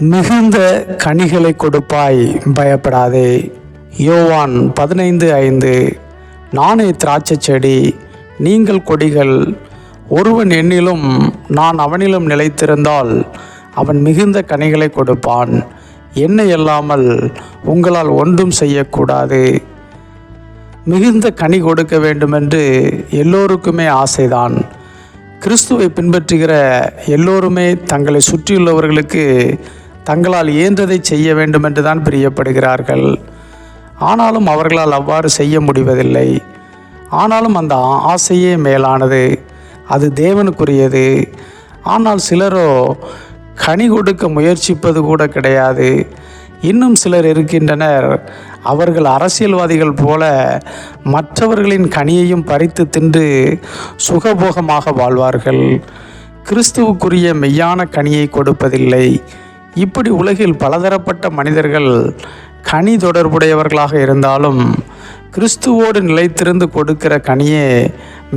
மிகுந்த கனிகளை கொடுப்பாய் பயப்படாதே. யோவான் பதினைந்து ஐந்து. நானே திராட்சை செடி நீங்கள் கொடிகள். ஒருவன் என்னிலும் நான் அவனிலும் நிலைத்திருந்தால் அவன் மிகுந்த கனிகளை கொடுப்பான். என்னை இல்லாமல் உங்களால் ஒன்றும் செய்யக்கூடாது. மிகுந்த கனி கொடுக்க வேண்டுமென்று எல்லோருக்குமே ஆசைதான். கிறிஸ்துவை பின்பற்றுகிற எல்லோருமே தங்களை சுற்றியுள்ளவர்களுக்கு தங்களால் இயன்றதை செய்ய வேண்டும் என்று தான் பிரியப்படுகிறார்கள். ஆனாலும் அவர்களால் அவ்வாறு செய்ய முடிவதில்லை. ஆனாலும் அந்த ஆசையே மேலானது. அது தேவனுக்குரியது. ஆனால் சிலரோ கனி கொடுக்க முயற்சிப்பது கூட கிடையாது. இன்னும் சிலர் இருக்கின்றனர். அவர்கள் அரசியல்வாதிகள் போல மற்றவர்களின் கனியையும் பறித்து தின்று சுகபோகமாக வாழ்வார்கள். கிறிஸ்துவுக்குரிய மெய்யான கனியை கொடுப்பதில்லை. இப்படி உலகில் பலதரப்பட்ட மனிதர்கள் கனி தொடர்புடையவர்களாக இருந்தாலும் கிறிஸ்துவோடு நிலைத்திருந்து கொடுக்கிற கனியே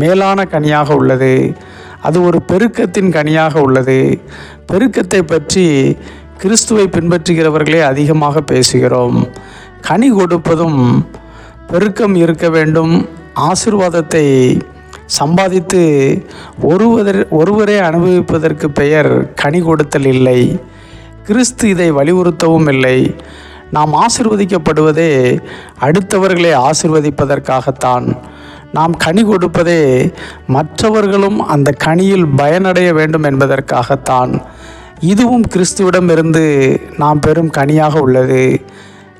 மேலான கனியாக உள்ளது. அது ஒரு பெருக்கத்தின் கனியாக உள்ளது. பெருக்கத்தை பற்றி கிறிஸ்துவை பின்பற்றுகிறவர்களே அதிகமாக பேசுகிறோம். கனி கொடுப்பதும் பெருக்கம் இருக்க வேண்டும். ஆசிர்வாதத்தை சம்பாதித்து ஒருவதர் ஒருவரே அனுபவிப்பதற்கு பெயர் கனி கொடுத்தல் இல்லை. கிறிஸ்து இதை வலியுறுத்தவும் இல்லை. நாம் ஆசிர்வதிக்கப்படுவதே அடுத்தவர்களை ஆசிர்வதிப்பதற்காகத்தான். நாம் கனி கொடுப்பதே மற்றவர்களும் அந்த கனியில் பயனடைய வேண்டும் என்பதற்காகத்தான். இதுவும் கிறிஸ்துவிடமிருந்து நாம் பெறும் கனியாக உள்ளது.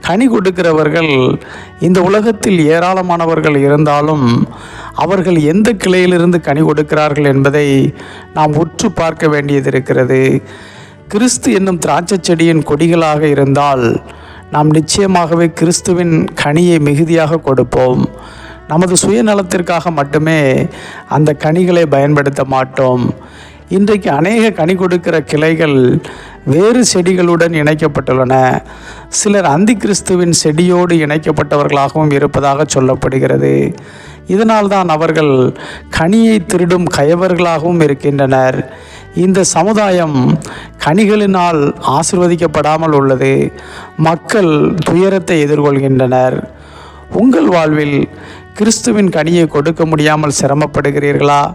கனி கொடுக்கிறவர்கள் இந்த உலகத்தில் ஏராளமானவர்கள் இருந்தாலும் அவர்கள் எந்த கிளையிலிருந்து கனி கொடுக்கிறார்கள் என்பதை நாம் உற்று பார்க்க வேண்டியது இருக்கிறது. கிறிஸ்து என்னும் திராட்சை செடியின் கொடிகளாக இருந்தால் நாம் நிச்சயமாகவே கிறிஸ்துவின் கனியை மிகுதியாக கொடுப்போம். நமது சுயநலத்திற்காக மட்டுமே அந்த கனிகளை பயன்படுத்த மாட்டோம். இன்றைக்கு அநேக கனி கொடுக்கிற கிளைகள் வேறு செடிகளுடன் இணைக்கப்பட்டுள்ளன. சிலர் அந்தி கிறிஸ்துவின் செடியோடு இணைக்கப்பட்டவர்களாகவும் இருப்பதாக சொல்லப்படுகிறது. இதனால்தான் அவர்கள் கனியை திருடும் கயவர்களாகவும் இருக்கின்றனர். இந்த சமுதாயம் கனிகளினால் ஆசிர்வதிக்கப்படாமல் உள்ளது. மக்கள் துயரத்தை எதிர்கொள்கின்றனர். உங்கள் வாழ்வில் கிறிஸ்துவின் கனியை கொடுக்க முடியாமல் சிரமப்படுகிறீர்களா?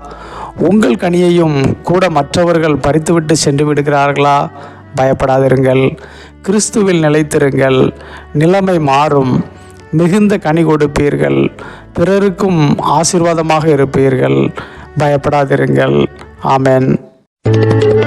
உங்கள் கனியையும் கூட மற்றவர்கள் பறித்துவிட்டு சென்று விடுகிறார்களா? பயப்படாதிருங்கள். கிறிஸ்துவில் நிலைத்திருங்கள். நிலைமை மாறும். மிகுந்த கனி கொடுப்பீர்கள். பிறருக்கும் ஆசீர்வாதமாக இருப்பீர்கள். பயப்படாதிருங்கள். ஆமேன். Thank you.